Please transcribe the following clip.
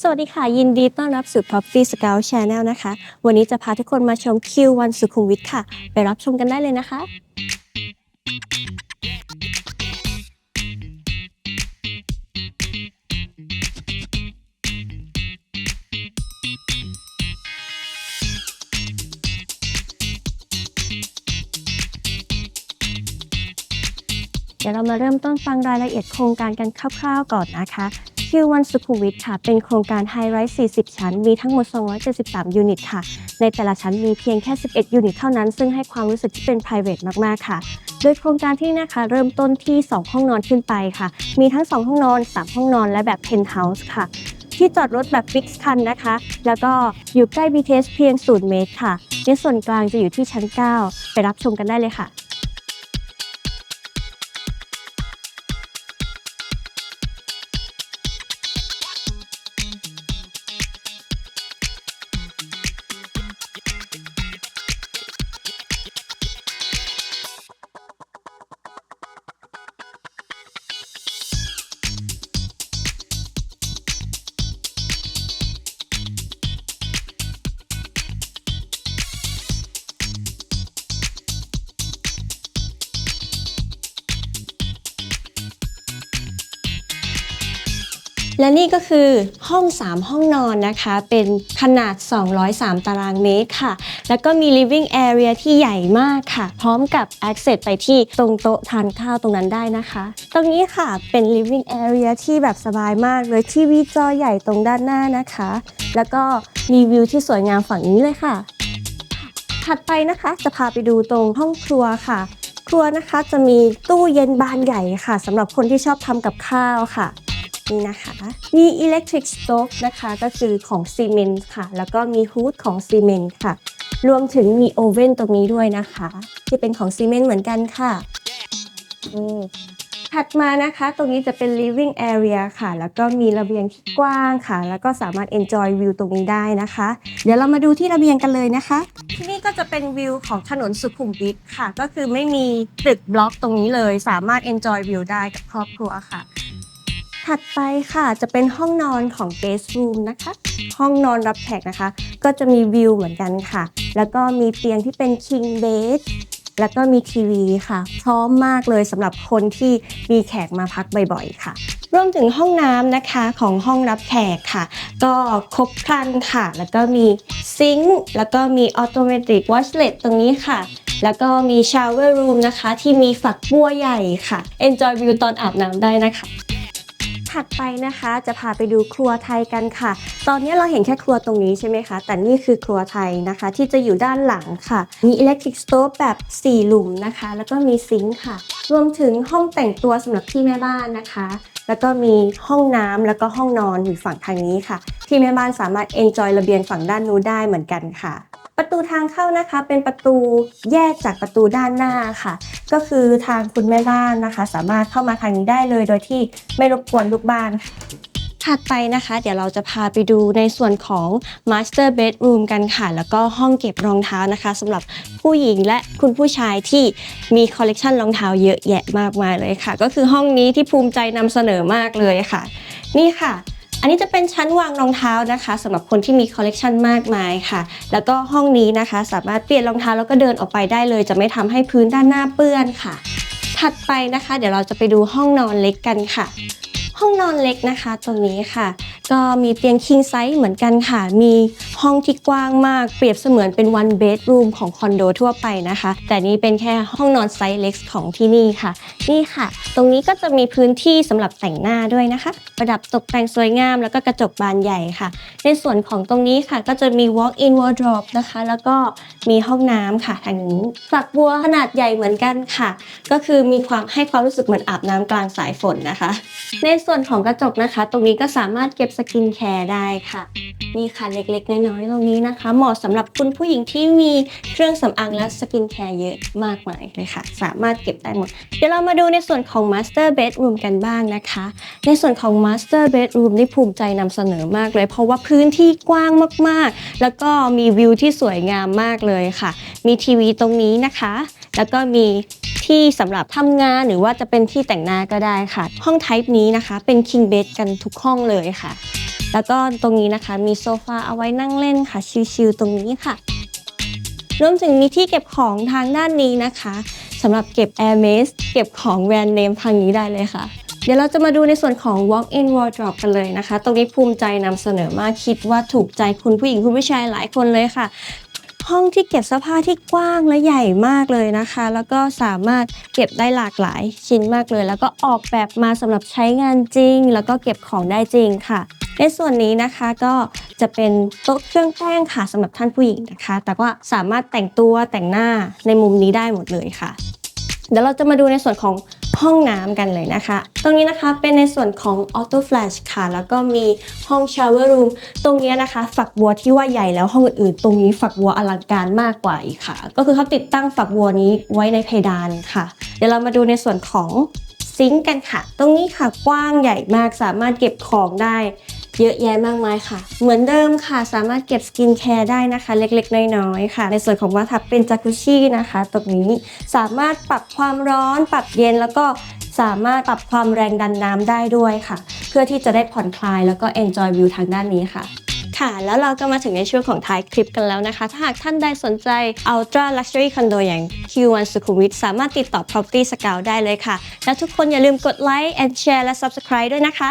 สวัสดีค่ะ ยินดีต้อนรับสู่ Coffee Scout Channel นะคะ วันนี้จะพาทุกคนมาชม Q1 สุขุมวิทค่ะ ไปรับชมกันได้เลยนะคะ เดี๋ยวเรามาเริ่มต้นฟังรายละเอียดโครงการกันคร่าวๆก่อนนะคะ Q1 สุขุมวิทค่ะ เป็นโครงการไฮไรส์40 ชั้น มีทั้งหมด 273 ยูนิตค่ะ ในแต่ละชั้นมีเพียงแค่ 11 ยูนิตเท่านั้น ซึ่งให้ความรู้สึกที่เป็น private มากๆค่ะ โดยโครงการที่นี่นะคะ เริ่มต้นที่ 2 ห้องนอนขึ้นไปค่ะ มีทั้ง 2 ห้องนอน 3 ห้องนอน และแบบ penthouse ค่ะ ที่จอดรถแบบฟิกซ์คันนะคะ แล้วก็อยู่ใกล้ BTS เพียง 0 เมตรค่ะในส่วนกลางจะอยู่ที่ชั้น 9 ไปรับชมกันได้เลยค่ะ และนี่ก็คือห้อง 3 ห้องนอนนะคะ เป็นขนาด 203 ตารางเมตรค่ะ แล้วก็มี living area ที่ใหญ่มากค่ะ พร้อมกับ access ไปที่ตรงโต๊ะทานข้าวตรงนั้นได้นะคะ ตรงนี้ค่ะเป็น living area ที่แบบสบายมากเลยทีวีจอใหญ่ตรงด้านหน้านะคะ แล้วก็มีวิวที่สวยงามฝั่งนี้เลยค่ะ ถัดไปนะคะจะพาไปดูตรงห้องครัวค่ะ ครัวนะคะจะมีตู้เย็นบานใหญ่ค่ะสำหรับคนที่ชอบทำกับข้าวค่ะ นี่นะคะ มี electric stove นะคะก็คือของซีเมนต์ค่ะ แล้วก็มีฮูดของซีเมนต์ค่ะ รวมถึงมีโอเว่นตรงนี้ด้วยนะคะ ที่เป็นของซีเมนต์เหมือนกันค่ะถัดมานะคะตรงนี้จะเป็น living area ค่ะ แล้วก็มีระเบียงที่กว้างค่ะ แล้วก็สามารถ enjoy view ตรงนี้ได้นะคะ เดี๋ยวเรามาดูที่ระเบียงกันเลยนะคะ ที่นี่ก็จะเป็นวิวของถนนสุขุมวิทค่ะ ก็คือไม่มีตึกบล็อกตรงนี้เลย สามารถ enjoy view ได้กับครอบครัวค่ะ ถัดไปค่ะจะเป็นห้องนอนของ guest room นะคะ ห้องนอนรับแขกนะคะ ก็จะมีวิวเหมือนกันค่ะ แล้วก็มีเตียงที่เป็น king bed แล้วก็มีทีวีค่ะ พร้อมมากเลยสำหรับคนที่มีแขกมาพักบ่อยๆค่ะรวมถึงห้องน้ำนะคะของห้องรับแขกค่ะ ก็ครบครันค่ะ แล้วก็มีซิงค์แล้วก็มีออโตเมติกวอชเลตตรงนี้ค่ะ แล้วก็มีชาวเวอร์รูมนะคะ ที่มีฝักบัวใหญ่ค่ะ Enjoy view ตอนอาบน้ำได้นะคะ ถัดไปนะคะ จะพาไปดูครัวไทยกันค่ะ ตอนนี้เราเห็นแค่ครัวตรงนี้ใช่ไหมคะ แต่นี่คือครัวไทยนะคะ ที่จะอยู่ด้านหลังค่ะ มี electric stove แบบ 4 หลุมนะคะ แล้วก็มีซิงค์ค่ะ รวมถึงห้องแต่งตัวสำหรับพี่แม่บ้านนะคะ แล้วก็มีห้องน้ำแล้วก็ห้องนอนอยู่ฝั่งทางนี้ค่ะ ที่แม่บ้านสามารถ enjoy ระเบียงฝั่งด้านนู้นได้เหมือนกันค่ะ ประตูทางเข้านะคะเป็นประตูแยกจากประตูด้านหน้าค่ะ ก็คือทางคุณแม่บ้านนะคะ สามารถเข้ามาทางนี้ได้เลย โดยที่ไม่รบกวนลูกบ้านถัดไปนะคะ เดี๋ยวเราจะพาไปดูในส่วนของ Master Bedroom กันค่ะ แล้วก็ห้องเก็บรองเท้านะคะสำหรับผู้หญิงและคุณผู้ชายที่มีคอลเลกชันรองเท้าเยอะแยะมากมายเลยค่ะ ก็คือห้องนี้ที่ภูมิใจนำเสนอมากเลยค่ะ นี่ค่ะ อันนี้จะเป็นชั้นวางรองเท้านะคะสำหรับคนที่มีคอลเลกชันมากมายค่ะ แล้วก็ห้องนี้นะคะสามารถเปลี่ยนรองเท้าแล้วก็เดินออกไปได้เลย จะไม่ทำให้พื้นด้านหน้าเปื้อนค่ะ ถัดไปนะคะ เดี๋ยวเราจะไปดูห้องนอนเล็กกันค่ะ ห้องนอนเล็กนะคะ ตรงนี้ค่ะ ก็มีเตียง king size เหมือนกันค่ะ มี ห้องที่กว้างมาก เปรียบเสมือนเป็น one bedroom ของคอนโดทั่วไปนะคะ แต่นี้เป็นแค่ห้องนอนไซส์เล็กของที่นี่ค่ะ นี่ค่ะ ตรงนี้ก็จะมีพื้นที่สำหรับแต่งหน้าด้วยนะคะ ประดับตกแต่งสวยงาม แล้วก็กระจกบานใหญ่ค่ะ ในส่วนของตรงนี้ค่ะ ก็จะมี walk in wardrobe นะคะ แล้วก็มีห้องน้ำค่ะทางนี้ฝักบัวขนาดใหญ่เหมือนกันค่ะ ก็คือมีความให้ความรู้สึกเหมือนอาบน้ำกลางสายฝนนะคะ ในส่วนของกระจกนะคะ ตรงนี้ก็สามารถเก็บสกินแคร์ได้ค่ะ นี่ค่ะเล็กๆน้อยๆตรงนี้นะคะ เหมาะสำหรับคุณผู้หญิงที่มีเครื่องสำอางและสกินแคร์เยอะมากมายเลยค่ะ สามารถเก็บได้หมด เดี๋ยวเรามาดูในส่วนของ Master Bedroom กันบ้างนะคะ ในส่วนของ Master Bedroom นี่ภูมิใจนำเสนอมากเลย เพราะว่าพื้นที่กว้างมากๆ แล้วก็มีวิวที่สวยงามมากเลยค่ะ มีทีวีตรงนี้นะคะ แล้วก็มีที่สำหรับทำงานหรือว่าจะเป็นที่แต่งหน้าก็ได้ค่ะ ห้องไทป์นี้นะคะ เป็น king bed กันทุกห้องเลยค่ะ แล้วก็ตรงนี้นะคะมีโซฟาเอาไว้นั่งเล่นค่ะ ชิลๆตรงนี้ค่ะรวมถึงมีที่เก็บของทางด้านนี้นะคะสำหรับเก็บ Air m a s เก็บของแบรนด์เนมทางนี้ได้เลยค่ะ เดี๋ยวเราจะมาดูในส่วนของ walk-in wardrobe กันเลยนะคะ ตรงนี้ภูมิใจนำเสนอมากคิดว่าถูกใจคุณผู้หญิงคุณผู้ชายหลายคนเลยค่ะ ห้องที่เก็บเสื้อผ้าที่กว้างและใหญ่มากเลยนะคะ แล้วก็สามารถเก็บได้หลากหลายชิ้นมากเลย แล้วก็ออกแบบมาสำหรับใช้งานจริง แล้วก็เก็บของได้จริงค่ะ ในส่วนนี้นะคะก็จะเป็นโต๊ะเครื่องแป้งค่ะสำหรับท่านผู้หญิงนะคะ แต่ว่าสามารถแต่งตัวแต่งหน้าในมุมนี้ได้หมดเลยค่ะ เดี๋ยวเราจะมาดูในส่วนของห้องน้ำกันเลยนะคะ ตรงนี้นะคะเป็นในส่วนของ Auto Flash ค่ะ แล้วก็มีห้อง Shower Room ตรงนี้นะคะ ฝักบัวที่ว่าใหญ่แล้วห้องอื่นๆ ตรงนี้ฝักบัวอลังการมากกว่าอีกค่ะ ก็คือเขาติดตั้งฝักบัวนี้ไว้ในเพดานค่ะ เดี๋ยวเรามาดูในส่วนของซิงค์กันค่ะ ตรงนี้ค่ะกว้างใหญ่มากสามารถเก็บของได้ เยอะแยะมากมายค่ะ เหมือนเดิมค่ะ สามารถเก็บสกินแคร์ได้นะคะ เล็กๆ น้อยๆ ค่ะ ในส่วนของว่าทับเป็นจากุชี่นะคะ ตรงนี้สามารถปรับความร้อน ปรับเย็นแล้วก็สามารถปรับความแรงดันน้ำได้ด้วยค่ะ เพื่อที่จะได้ผ่อนคลายแล้วก็ enjoy view ทางด้านนี้ค่ะค่ะ แล้วเราก็มาถึงในช่วงของท้ายคลิปกันแล้วนะคะ ถ้าหากท่านใดสนใจ Ultra Luxury Condo อย่าง Q1 สุขุมวิทสามารถติดต่อ Property Scout ได้เลยค่ะ และทุกคนอย่าลืมกดไลค์ and share และ subscribe ด้วยนะคะ